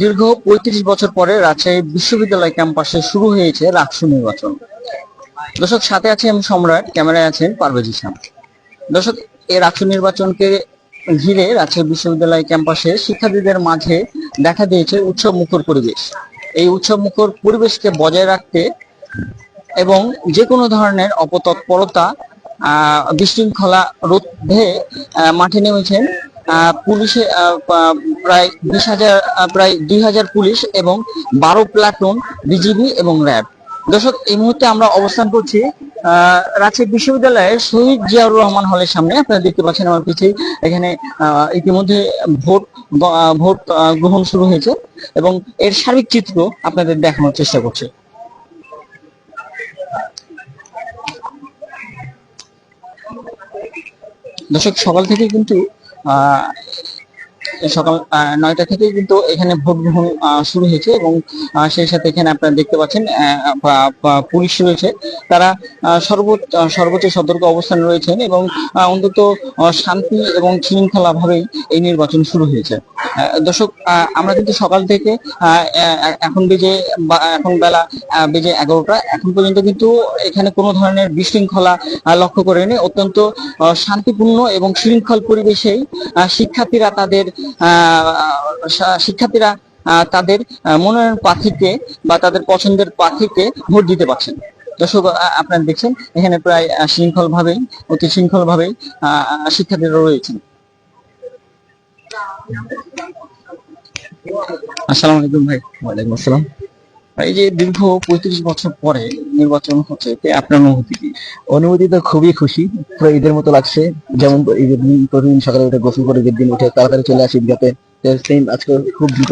দীর্ঘ পঁয়ত্রিশ বছর পরে রাজশাহী বিশ্ববিদ্যালয় ক্যাম্পাসে শুরু হয়েছে রাকসু নির্বাচন। দর্শক, সাথে আছে আমি সম্রাট, ক্যামেরায় আছেন পারভেজ ইসলাম। দর্শক, এই রাকসু নির্বাচনকে ঘিরে রাজশাহী বিশ্ববিদ্যালয় ক্যাম্পাসে শিক্ষার্থীদের মাঝে দেখা দিয়েছে উৎসব মুখর পরিবেশ। এই উৎসব মুখর পরিবেশকে বজায় রাখতে এবং যে কোনো ধরনের অপতৎপরতা বিশৃঙ্খলা রোধে মাঠে নেমেছেন পুলিশে প্রায় বিশ হাজার প্রায় দুই হাজার পুলিশ এবং বারো প্লাটুন বিজিবি এবং র্যাব। দর্শক, এই মুহূর্তে আমরা অবস্থান করছি রাজশাহী বিশ্ববিদ্যালয়ের শহীদ জিয়াউর রহমান হলের সামনে। আপনারা দেখতে পাচ্ছেন আমার পিছিয়ে এখানে ইতিমধ্যে ভোট ভোট গ্রহণ শুরু হয়েছে এবং এর সার্বিক চিত্র আপনাদের দেখানোর চেষ্টা করছি। দর্শক, সকাল থেকে কিন্তু সকাল নয়টা থেকে কিন্তু এখানে ভোট গ্রহণ শুরু হয়েছে এবং সেই সাথে এখানে আপনারা দেখতে পাচ্ছেন পুলিশ রয়েছে। তারা সর্বোচ্চ সর্বোচ্চ সতর্ক অবস্থানে রয়েছেন এবং অন্তত শান্তি এবং শৃঙ্খলা ভাবেই এই নির্বাচন শুরু হয়েছে। দর্শক আমরা কিন্তু সকাল থেকে এখন বেজে এখন বেলা বেজে এগারোটা। এখন পর্যন্ত কিন্তু এখানে কোনো ধরনের বিশৃঙ্খলা লক্ষ্য করেনি অত্যন্ত শান্তিপূর্ণ এবং শৃঙ্খল পরিবেশেই শিক্ষার্থীরা তাদের শিক্ষার্থীরা তাদের মনোনয়ন প্রার্থীকে বা তাদের পছন্দের প্রার্থীকে ভোট দিতে পারছেন। দর্শক আপনারা দেখছেন, এখানে প্রায় শৃঙ্খল ভাবেই অতি শৃঙ্খল ভাবেই শিক্ষার্থীরা রয়েছেন। আসসালামু আলাইকুম ভাই। ওয়ালাইকুম আসসালাম। এই যে দীর্ঘ পঁয়ত্রিশ বছর পরে নির্বাচন হচ্ছে আপনার অনুভূতি কি? অনুভূতি তো খুবই খুশি। পুরো ঈদের মতো লাগছে। যেমন ঈদের দিন প্রতিদিন সকালে উঠে গোসল করে ঈদের দিন উঠে তাড়াতাড়ি চলে আসি ঈদগাতে। আজকে খুব দ্রুত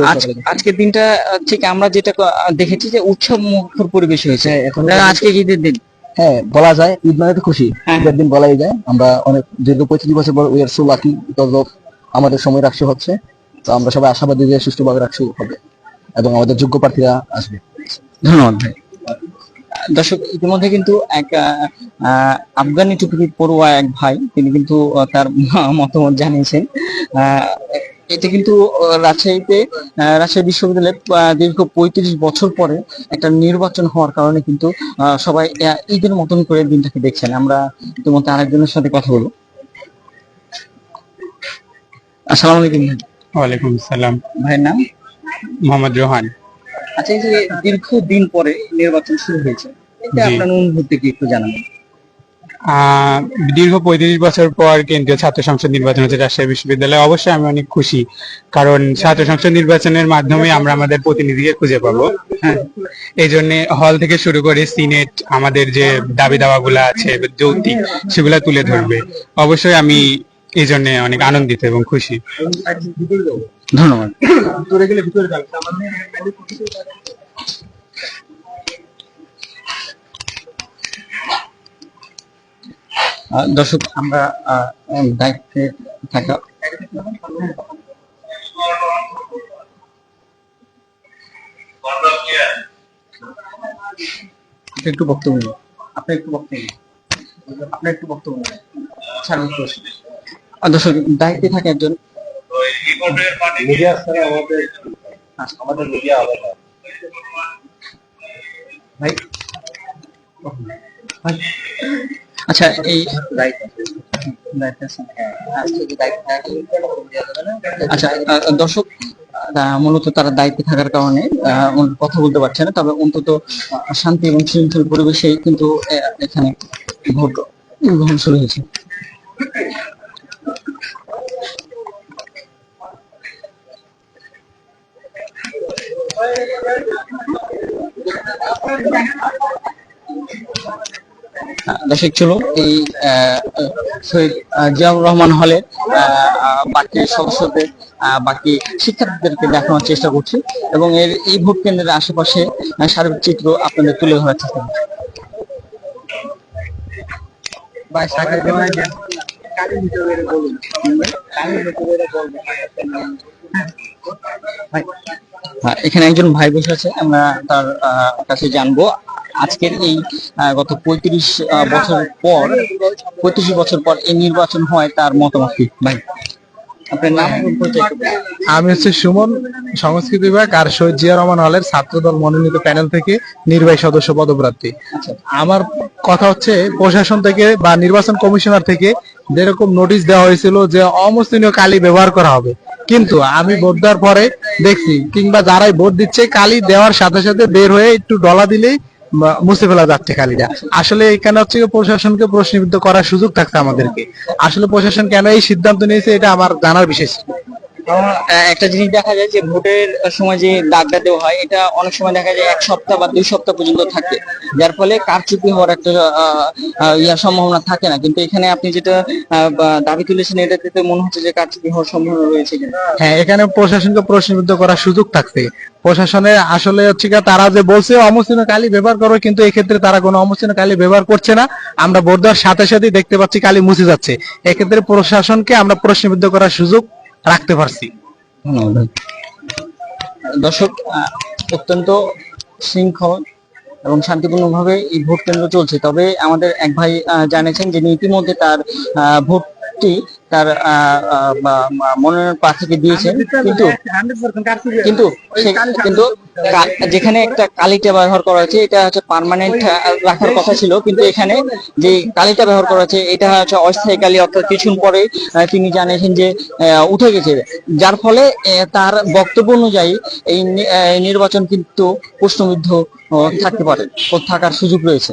আজকের দিনটা ঠিক আমরা যেটা দেখেছি যে উৎসব মুখর পরিবেশ হয়েছে। এখন আজকে ঈদের দিন? হ্যাঁ বলা যায় ঈদ মানে তো খুশি। হ্যাঁ। ঈদের দিন বলাই যায়। আমরা অনেক দীর্ঘ পঁয়ত্রিশ বছর পর we are so lucky because of আমাদের সময় রাখছে হচ্ছে। তো আমরা সবাই আশাবাদী যে সুষ্ঠুভাবে রাখছে হবে এবং আমাদের যোগ্য প্রার্থীরা আসবে। ধন্যবাদ ভাই। দর্শক, ইতিমধ্যে কিন্তু এক আফগানি টুপির পড়ুয়া এক ভাই, তিনি কিন্তু তার মতামত জানিয়েছেন। এটা কিন্তু রাজশাহীতে রাজশাহী বিশ্ববিদ্যালয়ে দীর্ঘ পঁয়ত্রিশ বছর পরে একটা নির্বাচন হওয়ার কারণে কিন্তু সবাই ঈদের মতন করে দিনটাকে দেখছেন। আমরা ইতিমধ্যে আরেকজনের সাথে কথা বলব। আসসালামু আলাইকুম। ওয়ালাইকুম সালাম ভাইয়ের নাম? মোহাম্মদ রোহান। আচ্ছা এই যে দীর্ঘ দিন পরে নির্বাচন শুরু হয়েছে এটা আপনার অনুভূতি কি একটু জানাবেন দীর্ঘ পঁয়ত্রিশ বছর পর কেন্দ্রীয় ছাত্র সংসদ নির্বাচন হচ্ছে রাজশাহী বিশ্ববিদ্যালয়ে। অবশ্যই আমি অনেক খুশি কারণ ছাত্র সংসদ নির্বাচনের মাধ্যমে আমরা আমাদের প্রতিনিধিকে খুঁজে পাবো। হ্যাঁ। এই জন্য হল থেকে শুরু করে সিনেট আমাদের যে দাবি দাওয়াগুলো আছে যৌক্তিক সেগুলা তুলে ধরবে। অবশ্যই আমি এই জন্য অনেক আনন্দিত এবং খুশি ধন্যবাদ দর্শক, আমরা দায়িত্বে থাকা একটু বক্তব্য আপনি একটু বক্তব্য। আপনি একটু বক্তব্য নিন। দর্শক দায়িত্বে থাকে একজন। আচ্ছা এই আচ্ছা দর্শক মূলত তারা দায়িত্বে থাকার কারণে কথা বলতে পারছে না, তবে অন্তত শান্তি এবং শৃঙ্খল পরিবেশে কিন্তু এখানে ভোট গ্রহণ শুরু হয়েছে দর্শক ছিল এই শহীদ জিয়াউর রহমান হলে বাকি সদস্যদের বাকি শিক্ষার্থীদেরকে দেখানোর চেষ্টা করছি এবং এর এই ভোট কেন্দ্রের আশেপাশে সার্বিক চিত্র আপনাদের তুলে ধরার চেষ্টা করছি। ভাই, হ্যাঁ, এখানে একজন ভাই বসে আছে আমরা তার কাছে জানব আজকের এই গত পঁয়ত্রিশ বছর পর পঁয়ত্রিশ বছর পর এই নির্বাচন হয় তার মতামত কি? ভাই আপনার নাম। আমি হচ্ছে সুমন সংস্কৃত বিভাগ আর শহীদ জিয়া রহমান হলের ছাত্রদল মনোনীত প্যানেল থেকে নির্বাহী সদস্য পদপ্রার্থী। আচ্ছা। আমার কথা হচ্ছে প্রশাসন থেকে বা নির্বাচন কমিশনার থেকে যেরকম নোটিশ দেওয়া হয়েছিল যে অমুসলিমীয় কালি ব্যবহার করা হবে। কিন্তু আমি ভোট দেওয়ার পরে দেখছি কিংবা যারাই ভোট দিচ্ছে কালি দেওয়ার সাথে সাথে বের হয়ে একটু ডলা দিলেই মুছে ফেলা যাচ্ছে কালিটা। আসলে এখানে হচ্ছে প্রশাসনকে প্রশ্নবিদ্ধ করার সুযোগ থাকছে আমাদেরকে। আসলে প্রশাসন কেন এই সিদ্ধান্ত নিয়েছে এটা আমার জানার আহ, একটা জিনিস দেখা যায় যে ভোটের সময় যে দাগটা দেওয়া হয়, এটা অনেক সময় দেখা যায় এক সপ্তাহ বা দুই সপ্তাহ পর্যন্ত থাকে। যার ফলে কারচুপি হওয়ার একটা ইয়ার সম্ভাবনা থাকে না। কিন্তু এখানে আপনি যেটা দাবি তুলেছেন এটাতে মনে হচ্ছে যে কারচুপি হওয়ার সম্ভাবনা রয়েছে হ্যাঁ এখানে প্রশাসনকে প্রশ্নবিদ্ধ করার সুযোগ থাকছে। প্রশাসনে আসলে হচ্ছে তারা যে বলছে, অমুসলিম কালি ব্যবহার করো, কিন্তু এক্ষেত্রে তারা কোনো অমুসলিম কালি ব্যবহার করছে না। আমরা ভোট দেওয়ার সাথে সাথেই দেখতে পাচ্ছি কালি মুছে যাচ্ছে। এক্ষেত্রে প্রশাসনকে আমরা প্রশ্নবিদ্ধ করার সুযোগ রাখতে পারছি। দর্শক অত্যন্ত শৃঙ্খল এবং শান্তিপূর্ণভাবে এই ভোট কেন্দ্র চলছে। তবে আমাদের এক ভাই জানিয়েছেন যে ইতিমধ্যে তার ভোটটি তার মনোনয়ন প্রার্থীকে দিয়েছেন। কিন্তু কিন্তু কিন্তু যেখানে একটা কালিটা ব্যবহার করা হয়েছে এটা হচ্ছে পার্মানেন্ট রাখার কথা ছিল। কিন্তু এখানে যে কালিটা ব্যবহার করা হয়েছে এটা হচ্ছে অস্থায়ী কালি। অর্থাৎ কিছুক্ষণ পরে তিনি জানিয়েছেন যে আহ, উঠে গেছে। যার ফলে তার বক্তব্য অনুযায়ী এই নির্বাচন কিন্তু প্রশ্নবিদ্ধ থাকতে পারে ও থাকার সুযোগ রয়েছে।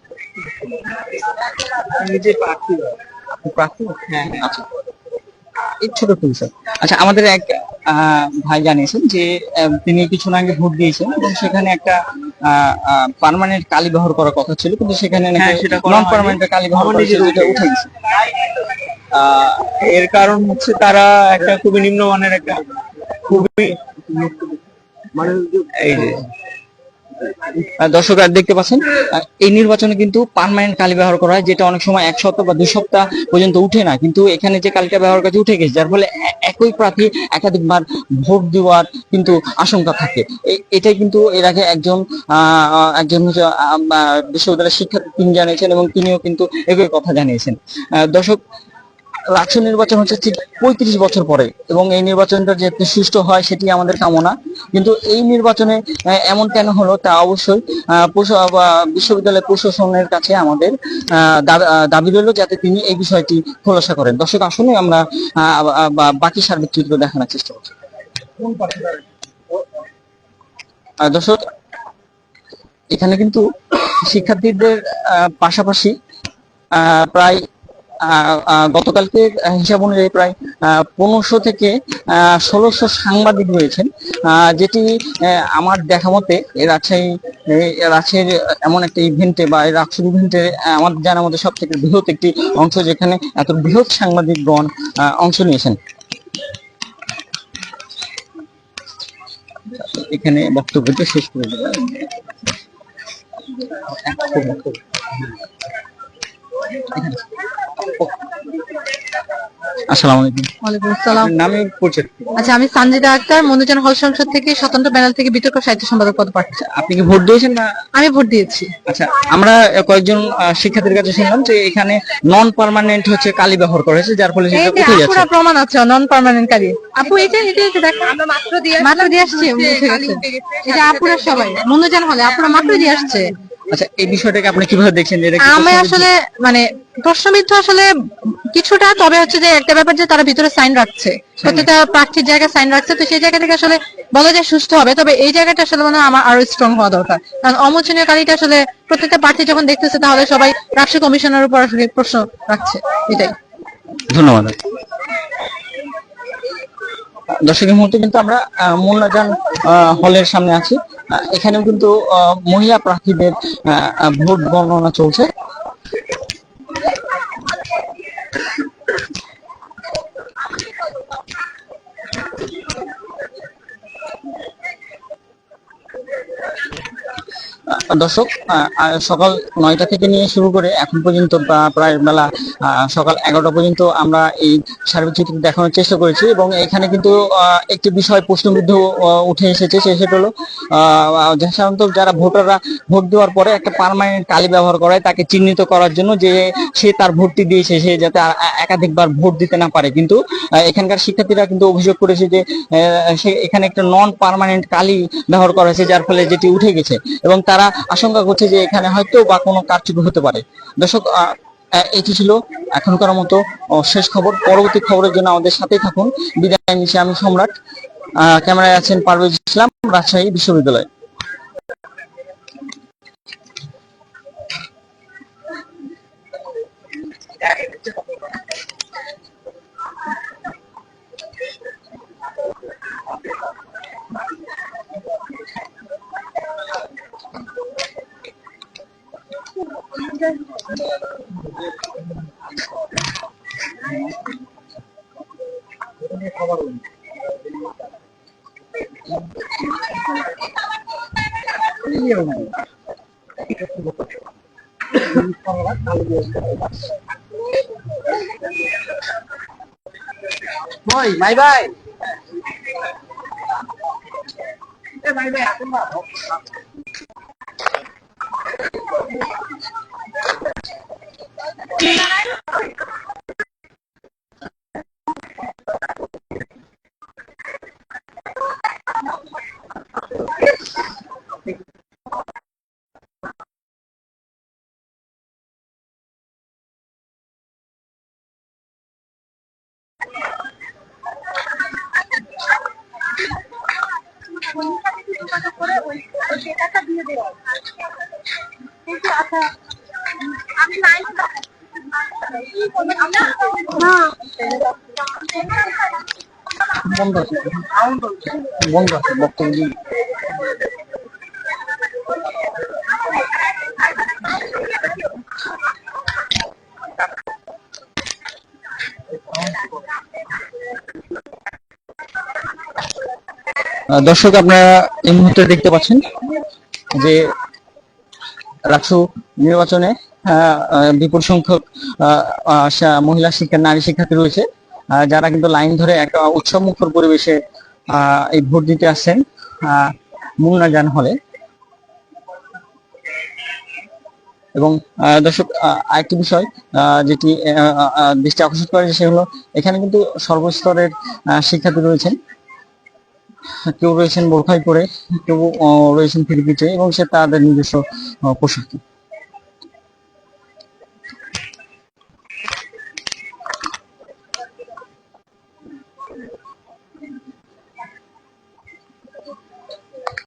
হ্যাঁ হ্যাঁ আচ্ছা। এই ছোট আচ্ছা আমাদের এক আহ, ভাই জানিয়েছেন যে তিনি কিছুক্ষণ আগে ভোট দিয়েছেন এবং সেখানে একটা পার্মানেন্ট কালি ব্যবহার করার কথা ছিল কিন্তু সেখানে নন পার্মানেন্ট কালি ব্যবহার করা যেটা উঠে গেছে আহ, এর কারণ হচ্ছে তারা একটা খুবই নিম্নমানের একটা খুবই এই যে। আহ, দর্শকরা দেখতে পাচ্ছেন এই নির্বাচনে কিন্তু পার্মানেন্ট কালি ব্যবহার করা হয় যেটা অনেক সময় এক সপ্তাহ বা দুই সপ্তাহ পর্যন্ত উঠে না। কিন্তু এখানে যে কালিটা ব্যবহার করা উঠে গেছে যার ফলে একই প্রার্থী একাধিকবার ভোট দেওয়ার কিন্তু আশঙ্কা থাকে। এটাই কিন্তু এর আগে একজন একজন বিশ্ববিদ্যালয়ের শিক্ষার্থী তিনি জানিয়েছেন এবং তিনিও কিন্তু একই কথা জানিয়েছেন। দর্শক রাষ্ট্র নির্বাচন হচ্ছে ঠিক পঁয়ত্রিশ বছর পরে এবং এই নির্বাচনটা যে সুষ্ঠু হয় সেটি আমাদের কামনা। কিন্তু এই নির্বাচনে এমন কেন হলো তা অবশ্যই বিশ্ববিদ্যালয় প্রশাসনের কাছে আমাদের দাবি রইল যাতে তিনি এই বিষয়টি খোলাসা করেন। দর্শক আসলে আমরা বাকি সার্বিক চিত্র দেখানোর চেষ্টা করছি। দর্শক, এখানে কিন্তু শিক্ষার্থীদের পাশাপাশি প্রায় গতকালকে হিসাব অনুযায়ী প্রায় পনেরোশো থেকে ষোলোশো সাংবাদিক রয়েছেন যেটি আমার দেখা মতে রাজশাহী রাজশাহীর এমন একটা ইভেন্টে বা রাজশাহী ইভেন্টে আমার জানার মধ্যে সব থেকে বৃহৎ একটি অংশ যেখানে এত বৃহৎ সাংবাদিকগণ অংশ নিয়েছেন। এখানে বক্তব্যটা শেষ করে দেবো। আসসালামু আলাইকুম। ওয়ালাইকুম আসসালাম। আপনার পরিচয় আচ্ছা আমি সঞ্জিদা আক্তার মনোজন হল সংসদ থেকে স্বতন্ত্র প্যানেল থেকে বিতর্ক সাহিত্য সম্পাদক পদ প্রার্থী। আপনি কি ভোট দিয়েছেন না? আমি ভোট দিয়েছি। আচ্ছা আমরা কয়েকজন আহ, শিক্ষার্থীর কাছে শুনলাম যে এখানে নন পার্মানেন্ট হচ্ছে কালি ব্যবহার করা হয়েছে যার ফলে সেটা উঠে যাচ্ছে। আপুরা প্রমাণ আছে নন পার্মানেন্ট কারি আপু দেখো আমরা মাত্র দিয়ে মাত্র দিয়ে আসছি উঠে গেছে এই যে আপুরা সবাই মনোজন হলে আপুরা মাত্র দিয়ে আসছে। আচ্ছা এই বিষয়টাকে আপনি কীভাবে দেখছেন যে আমি আসলে মানে প্রশ্নবিদ্ধ আসলে কিছুটা তবে হচ্ছে যে একটা ব্যাপার যে তারা ভিতরে সাইন রাখছে। প্রত্যেকটা প্রার্থীর জায়গায় সাইন রাখছে তো সেই জায়গা থেকে আসলে বলা যায় সুস্থ হবে। তবে এই জায়গাটা আসলে মনে আমার আরও স্ট্রং হওয়া দরকার। কারণ অমোচনীয় কালিটা আসলে প্রত্যেকটা প্রার্থী যখন দেখতেছে তাহলে সবাই রাষ্ট্র কমিশনের উপর আসলে প্রশ্ন রাখছে। এটাই। ধন্যবাদ। দর্শকের মুহূর্তে কিন্তু আমরা মোল্লাজান হলের সামনে আছি। এখানেও কিন্তু মহিলা প্রার্থীদের ভোট গণনা চলছে। দর্শক সকাল নয়টা থেকে নিয়ে শুরু করে এখন পর্যন্ত প্রায় বেলা সকাল এগারোটা পর্যন্ত আমরা এই সার্বিক চিত্র দেখানোর চেষ্টা করেছি এবং এখানে কিন্তু একটি বিষয় প্রশ্নবিদ্ধ উঠে এসেছে, সে সেটা হলো সাধারণত যারা ভোটাররা ভোট দেওয়ার পরে একটা পার্মানেন্ট কালি ব্যবহার করায় তাকে চিহ্নিত করার জন্য যে সে তার ভোটটি দিয়েছে, সে যাতে একাধিকবার ভোট দিতে না পারে। কিন্তু এখানকার শিক্ষার্থীরা কিন্তু অভিযোগ করেছে যে সে এখানে একটা নন পারমানেন্ট কালি ব্যবহার করা হয়েছে, যার ফলে যেটি উঠে গেছে এবং তারা আশঙ্কা করছে যে এখানে হয়তো বা কোনো কারচুপি হতে পারে। দর্শক এটি ছিল এখনকার মতো শেষ খবর। পরবর্তী খবরের জন্য আমাদের সাথেই থাকুন। বিদায় নিচ্ছি আমি সম্রাট। ক্যামেরায় আছেন পারভেজ ইসলাম, রাজশাহী বিশ্ববিদ্যালয়। ভাই ভাই। আমি লাইন দর্শক আপনারা এই মুহূর্তে দেখতে পাচ্ছেন যে রাষ্ট্র নির্বাচনে বিপুল সংখ্যক মহিলা শিক্ষা, নারী শিক্ষার্থী রয়েছে। যারা কিন্তু লাইন ধরে একটা উৎসব মুখর পরিবেশে এই ভোট দিতে আসছেন মুন্না জান হলে। এবং দর্শক আরেকটি বিষয় যেটি দৃষ্টি আকর্ষণ করে সে হলো, এখানে কিন্তু সর্বস্তরের শিক্ষার্থী রয়েছেন। কেউ রয়েছেন বোরখাই পরে কেউ রয়েছেন ফিরিপিটে এবং সে তাদের নিজস্ব পোশাকে।